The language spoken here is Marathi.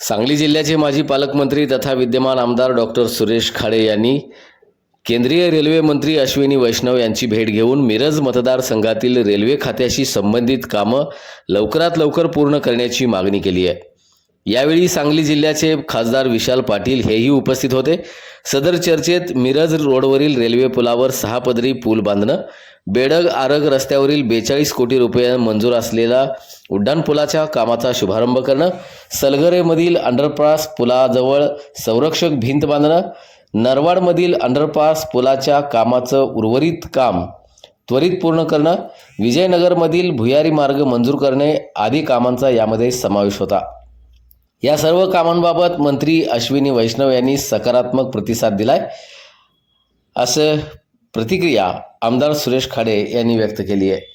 सांगली जिल्ह्याचे माजी पालकमंत्री तथा विद्यमान आमदार डॉक्टर सुरेश खाडे यांनी केंद्रीय रेल्वे मंत्री अश्विनी वैष्णव यांची भेट घेऊन मिरज मतदारसंघातील रेल्वे खात्याशी संबंधित कामं लवकरात लवकर पूर्ण करण्याची मागणी केली आहे. यावेळी सांगली जिल्ह्याचे खासदार विशाल पाटील हेही उपस्थित होते. सदर चर्चेत मिरज रोडवरील रेल्वे पुलावर सहा पदरी पूल बांधणं बेडग आरग रस्त्यावरील बेचाळीस कोटी रुपये मंजूर असलेला उड्डाणपुलाच्या कामाचा शुभारंभ करणं सलगरेमधील अंडरपास पुलाजवळ संरक्षक भिंत बांधणं नरवाडमधील अंडरपास पुलाच्या कामाचं उर्वरित काम त्वरित पूर्ण करणं विजयनगरमधील भुयारी मार्ग मंजूर करणे आदी कामांचा यामध्ये समावेश होता. या सर्व कामांबाबत मंत्री अश्विनी वैष्णव यांनी सकारात्मक प्रतिसाद दिलाय असं प्रतिक्रिया आमदार सुरेश खाडे यांनी व्यक्त केली आहे.